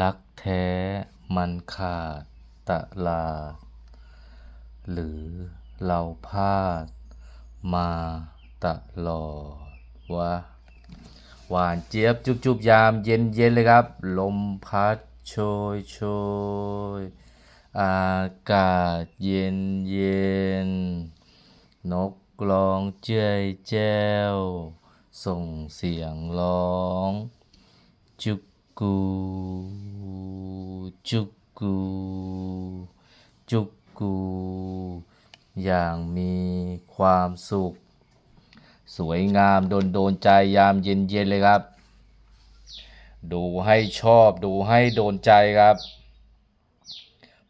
รักแท้มันขาดตะลา หรือเราพลาดมาตลอดวะหวานเจี๊ยบจุบจุบยามเย็นเย็นเลยครับ ลมพัดโชยโชยอากาศเย็นเย็น นกร้องเจ้ยแจ้ว ส่งเสียงร้อง จุก กูจุกกูจุกกูอย่างมีความสุข สวยงามโดนโดนใจยามเย็นเย็นๆเลยครับ ดูให้ชอบดูให้โดนใจครับ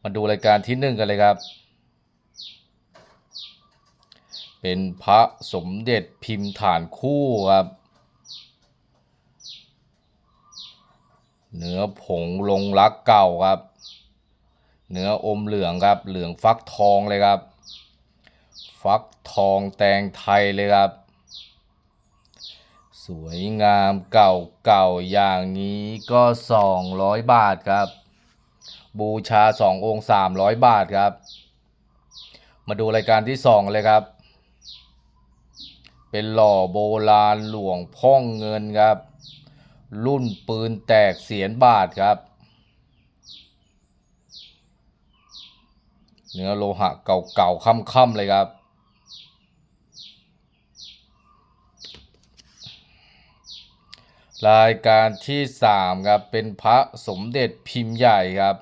มาดูรายการที่หนึ่งกันเลยครับ เป็นพระสมเด็จพิมพ์ฐานคู่ครับ เนื้อผงลงรักเก่าครับ เนื้ออมเหลืองครับ เหลืองฟักทองเลยครับ ฟักทองแตงไทยเลยครับ สวยงามเก่าเก่าๆอย่างนี้ก็สองร้อยบาทครับ บูชาสององค์สามร้อยบาทครับ มาดูรายการที่สองเลยครับ เป็นหล่อโบราณหลวงพ่องเงินครับ รุ่นปืนแตกเสียนบาทครับ เนื้อโลหะเก่าๆค่ำๆเลยครับ รายการที่สามครับเป็นพระสมเด็จพิมพ์ใหญ่ครับ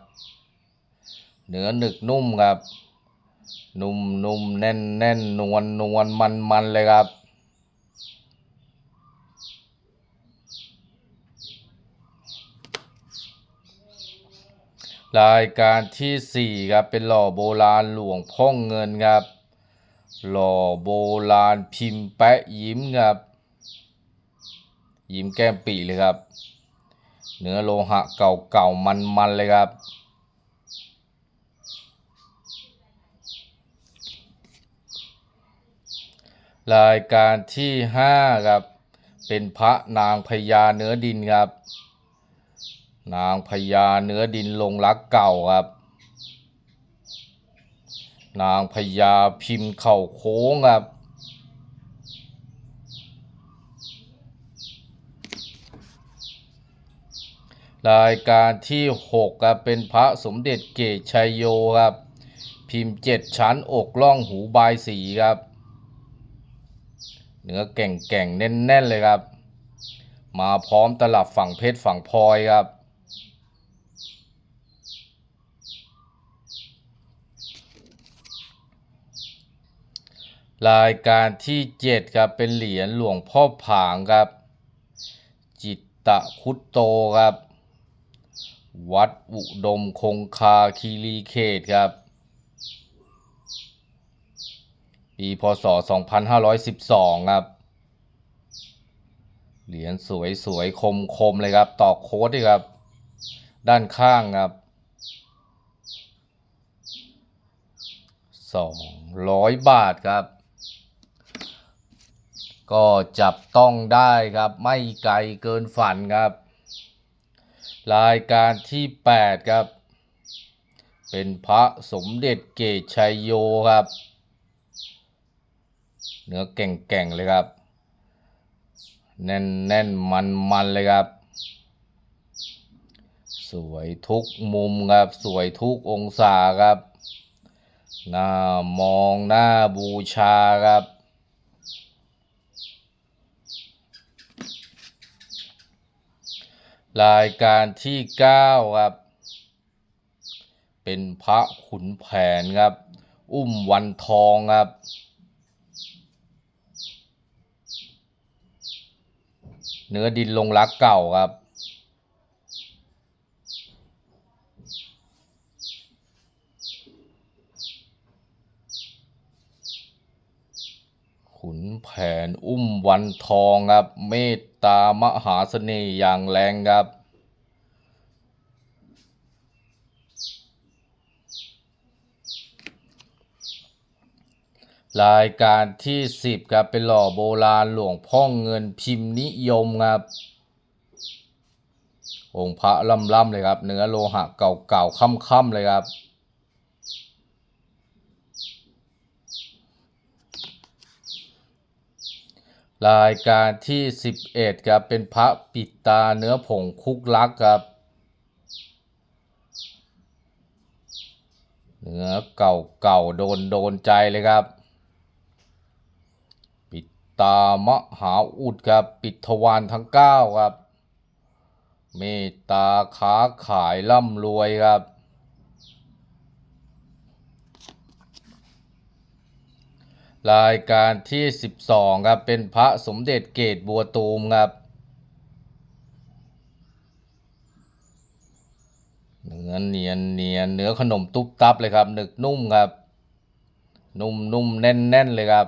เนื้อหนึกนุ่มครับ นุ่มนุ่มแน่นแน่นนวลนวลมันมันเลยครับ รายการที่สี่ครับ เป็นหล่อโบราณหลวงพ่องเงินครับ หล่อโบราณพิมพ์แปะยิ้มครับ ยิ้มแก้มปีเลยครับ เนื้อโลหะเก่าๆมันๆเลยครับรายการที่ห้าครับ เป็นพระนางพญาเนื้อดินครับ นางพญาเนื้อดินลงรักเก่าครับ นางพญาพิมพ์เข่าโค้งครับ รายการที่หกครับเป็นพระสมเด็จเกตชัยโยครับ พิมพ์เจ็ดชั้นอกล่องหูบายสีครับ เนื้อแก่งแก่งๆแน่น ๆ เลยครับ มาพร้อมตลับฝั่งเพชรฝั่งพลอยครับ รายการที่เจ็ดครับ เป็นเหรียญหลวงพ่อผางครับ จิตตะคุตโตครับ วัดอุดมคงคาคีรีเขตครับ ปีพศ 2512 ครับ เหรียญสวยสวยคมคมๆเลยครับ ต่อโค้ดด้วยครับ ด้านข้างครับ200 บาทครับ ก็จับต้องได้ครับไม่ไกลเกินฝันครับ รายการที่ 8 ครับ เป็นพระสมเด็จเกตชัยโยครับ เนื้อแก่งๆเลยครับ แน่นแน่นมันมันๆเลยครับ สวยทุกมุมครับ สวยทุกองศาครับหน้ามองหน้าบูชาครับ รายการที่ 9 ครับ เป็นพระขุนแผนครับ อุ้มวันทองครับ เนื้อดินลงรักเก่าครับ ขุนแผนอุ้มวันทองครับ เมตตามหาเสน่ห์อย่างแรงครับรายการที่สิบครับ เป็นหล่อโบราณหลวงพ่อเงินพิมพ์นิยมครับ องค์พระล่ำๆเลยครับ เนื้อโลหะเก่าๆค่ำๆเลยครับ รายการที่ 11ครับเป็นพระปิดตาเนื้อผงคุกลักครับ เนื้อเก่าเก่าโดนโดนใจเลยครับ ปิดตามหาอุดครับ ปิดทวารทั้งเก้าครับ เมตตาค้าขายร่ำรวยครับ รายการที่ 12ครับเป็นพระสมเด็จเกตบัวตูมครับเนื้อเนียนเนียนเนื้อขนมตุ๊บตับเลยครับหนึกนุ่มครับ นุ่มนุ่มแน่นแน่นเลยครับ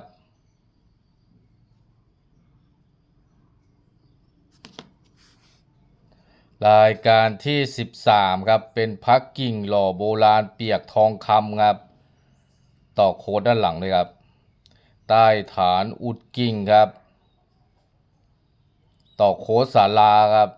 รายการที่ 13 ครับเป็นพักกิ่งหล่อโบราณเปียกทองคำครับ ต่อโคดด้านหลังเลยครับ ใต้ฐานอุดกิ่งครับ ต่อโค้ดศาลาครับ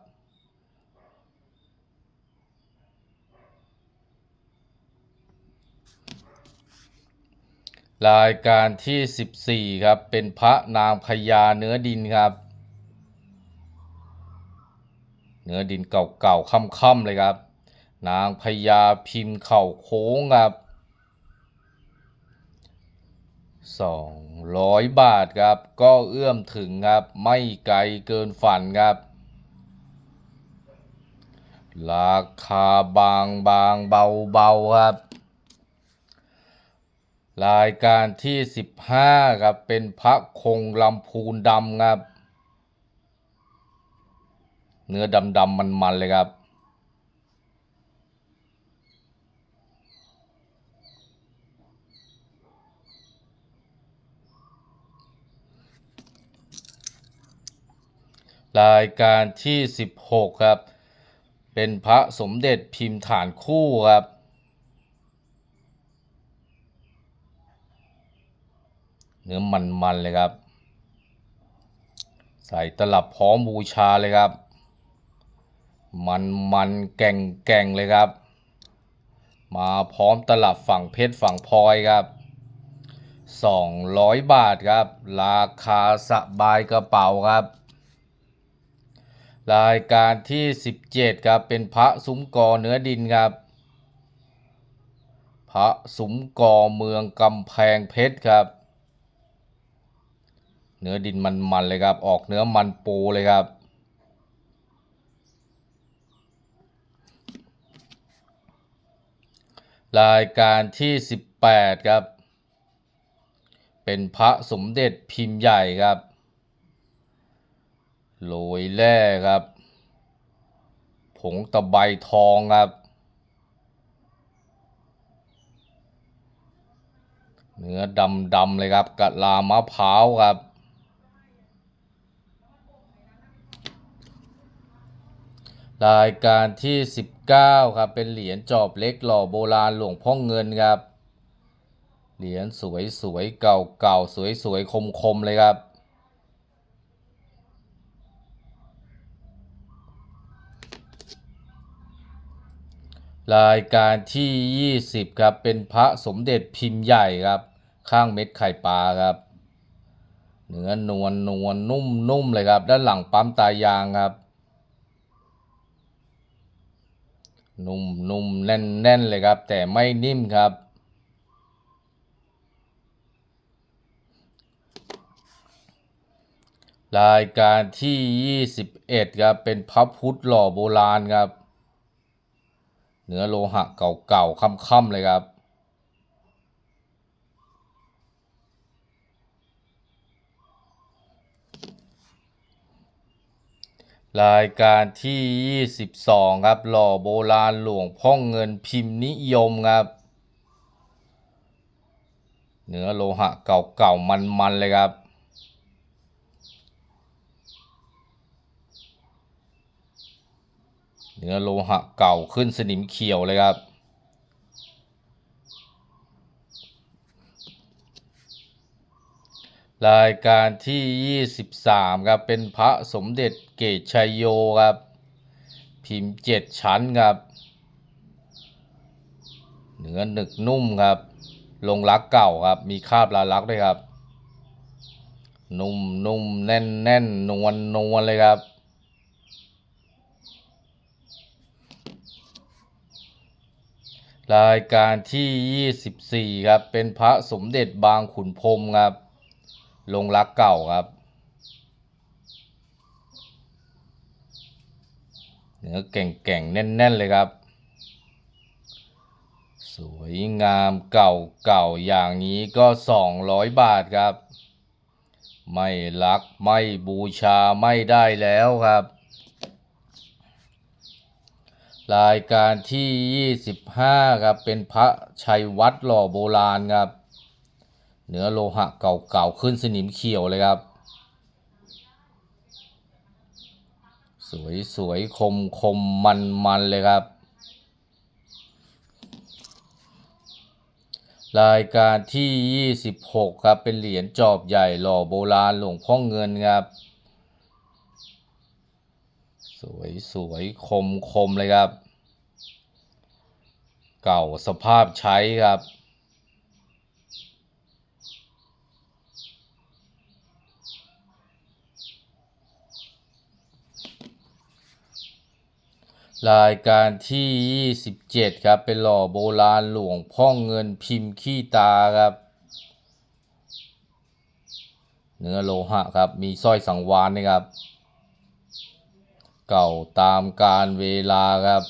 รายการที่ 14 ครับ เป็นพระนางพญาเนื้อดินครับ เนื้อดินเก่าๆค่ำๆเลยครับ นางพญาพิมพ์เข่าโค้งครับ สองร้อยบาทครับ ก็เอื้อมถึงครับ ไม่ไกลเกินฝันครับ ราคาบางบางเบาเบาครับ รายการที่ 15 ครับ เป็นพระคงลำพูนดำครับ เนื้อดำดำมันมันๆเลยครับ รายการที่ 16 ครับ เป็นพระสมเด็จพิมพ์ฐานคู่ครับ เนื้อมันๆเลยครับ ใส่ตลับพร้อมบูชาเลยครับ มันมันแก่งแก่งเลยครับ มาพร้อมตลับฝั่งเพชรฝั่งพลอยครับ200 บาทครับ ราคาสบายกระเป๋าครับ รายการที่ 17 ครับ เป็นพระซุ้มกอเนื้อดินครับ พระซุ้มกอเมืองกำแพงเพชรครับ เนื้อดินมันๆเลยครับ ออกเนื้อมันปูเลยครับ รายการที่ 18 ครับ เป็นพระสมเด็จพิมพ์ใหญ่ครับ โรยแร่ครับ ผงตะไบทองครับ เนื้อดำดำๆเลยครับกะลามะพร้าวครับ รายการที่ 19 ครับ เป็นเหรียญจอบเล็กหล่อโบราณหลวงพ่อเงินครับ เหรียญสวยๆเก่าเก่าสวยสวยคมคมๆเลยครับ รายการที่ 20 ครับ เป็นพระสมเด็จพิมพ์ใหญ่ครับ ข้างเม็ดไข่ปลาครับ เนื้อนวลนวลนุ่มนุ่มเลยครับ ด้านหลังปั๊มตายางครับ นุ่มนุ่มแน่นแน่นเลยครับ แต่ไม่นิ่มครับ รายการที่ 21 ครับ เป็นพระพุทธหล่อโบราณครับ เนื้อโลหะเก่าๆค่ำๆเลยครับ รายการที่ 22 ครับ หล่อโบราณหลวงพ่อเงินพิมพ์นิยมครับ เนื้อโลหะเก่าๆมันๆเลยครับ เนื้อโลหะเก่าขึ้นสนิมเขียวเลยครับรายการที่ 23 ครับ เป็นพระสมเด็จเกตชัยโยครับ พิมพ์เจ็ดชั้นครับ เนื้อหนึกนุ่มครับ ลงรักเก่าครับ มีคาบลาลักด้วยครับ นุ่มนุ่มแน่นแน่นนวลนวลเลยครับ รายการที่ 24 ครับ เป็นพระสมเด็จบางขุนพรมครับ ลงรักเก่าครับ เนื้อแก่งๆ แน่น ๆ เลยครับ สวยงามเก่าเก่าๆอย่างนี้ก็ 200 บาทครับ ไม่รักไม่บูชาไม่ได้แล้วครับ รายการที่ 25 ครับ เป็นพระชัยวัดหล่อโบราณครับ เนื้อโลหะเก่าๆ ขึ้นสนิมเขียวเลยครับ สวยสวยคมคมมันมันเลยครับ รายการที่ 26 ครับ เป็นเหรียญจอบใหญ่หล่อโบราณหลวงพ่อเงินครับ วยสวยคมคมเลยครับ เก่าสภาพใช้ครับ รายการที่ 27 ครับ เป็นหล่อโบราณหลวงพ่อเงินพิมพ์ขี้ตาครับเนื้อโลหะครับ มีสร้อยสังวานนะครับ เก่าตามการเวลาครับ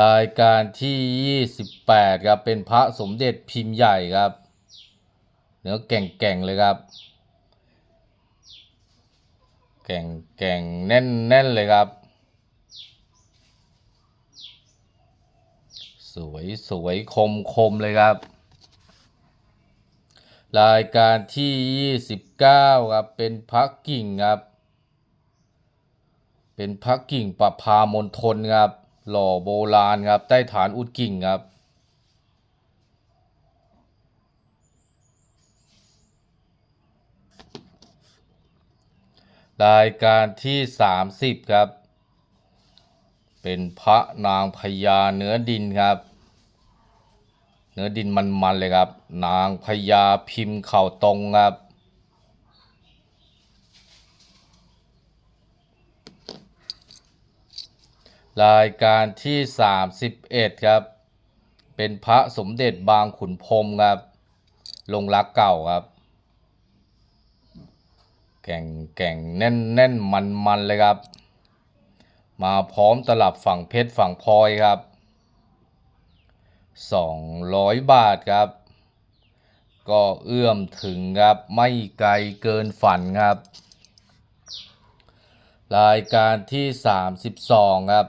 รายการที่ 28 ครับ เป็นพระสมเด็จพิมพ์ใหญ่ครับ เนื้อแก่งๆเลยครับ แก่งแก่งแน่นแน่นเลยครับ สวยสวยคมคมเลยครับ รายการที่ 29 ครับ เป็นพักกิ่งครับ เป็นพักกิ่งประพามณฑลครับ หล่อโบราณครับ ใต้ฐานอุดกิ่งครับ รายการที่ 30 ครับ เป็นพระนางพญาเนื้อดินครับ เนื้อดินมันๆเลยครับ นางพญาพิมพ์เข่าตรงครับรายการที่ 31 ครับ เป็นพระสมเด็จบางขุนพรมครับ ลงรักเก่าครับ แก่งแก่งแน่นแน่นมันมันเลยครับ มาพร้อมตลับฝั่งเพชรฝั่งพลอยครับ 200 บาทครับ ก็เอื้อมถึงครับ ไม่ไกลเกินฝันครับ รายการที่ 32 ครับ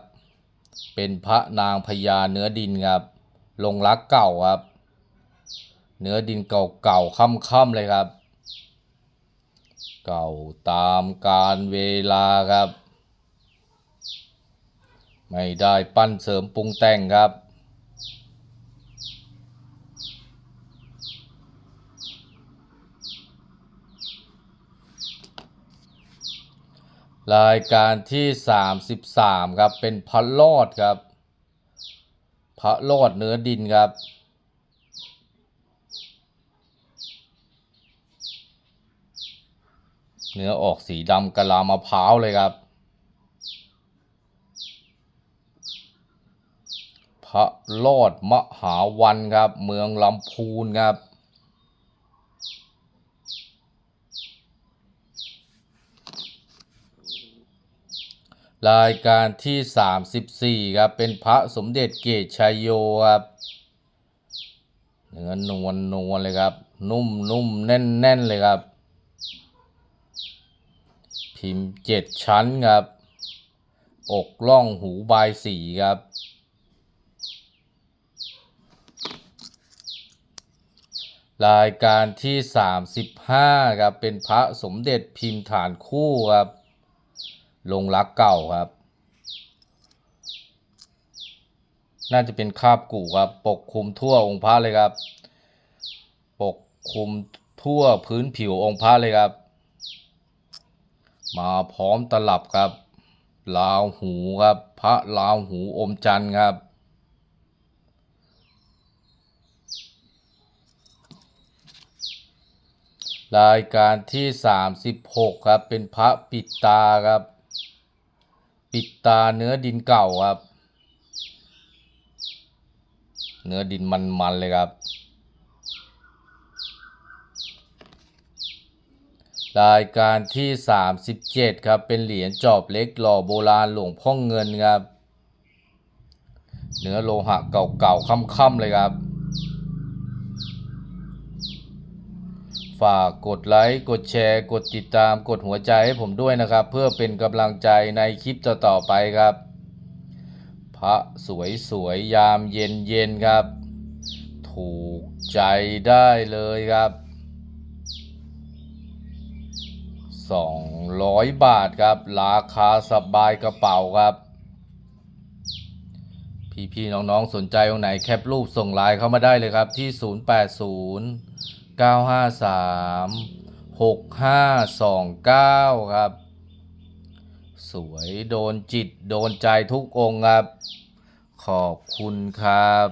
เป็นพระนางพญาเนื้อดินครับ ลงรักเก่าครับ เนื้อดินเก่าๆค่ำๆเลยครับ เก่าตามการเวลาครับ ไม่ได้ปั้นเสริมปรุงแต่งครับ รายการที่ 33 ครับ เป็นพระรอดครับ พระรอดเนื้อดินครับ เนื้อออกสีดำกะลามะพร้าวเลยครับ พระรอดมหาวันครับ เมืองลำพูนครับ รายการที่ 34 ครับ เป็นพระสมเด็จเกตชัยโยครับเนื้อนวลนวลเลยครับ นุ่มนุ่มแน่นแน่นเลยครับ พิมพ์เจ็ดชั้นครับ อกล่องหูบายสีครับ รายการที่ 35 ครับ เป็นพระสมเด็จพิมพ์ฐานคู่ครับ ลงรักเก่าครับ น่าจะเป็นคาบกู่ครับ ปกคลุมทั่วองค์พระเลยครับ ปกคลุมทั่วพื้นผิวองค์พระเลยครับ มาพร้อมตลับครับ ลาวหูครับ พระลาวหูอมจันทร์ครับรายการที่สามสิบหกครับ เป็นพระปิดตาครับ ปิดตาเนื้อดินเก่าครับ เนื้อดินมันๆเลยครับ รายการที่สามสิบเจ็ดครับ เป็นเหรียญจอบเล็กหล่อโบราณหลวงพ่อเงินครับ เนื้อโลหะเก่าๆค่ำๆเลยครับ ฝากกดไลค์ กดแชร์ กดติดตาม กดหัวใจให้ผมด้วยนะครับ เพื่อเป็นกำลังใจในคลิปต่อๆไปครับ พระสวยๆยามเย็นๆครับ ถูกใจได้เลยครับ 200 บาทครับ ราคาสบายกระเป๋าครับพี่ๆน้องๆ สนใจตรงไหนแคปรูปส่งไลน์เข้ามาได้เลยครับที่ 080 953 6529 ครับ สวยโดนจิตโดนใจทุกองค์ครับ ขอบคุณครับ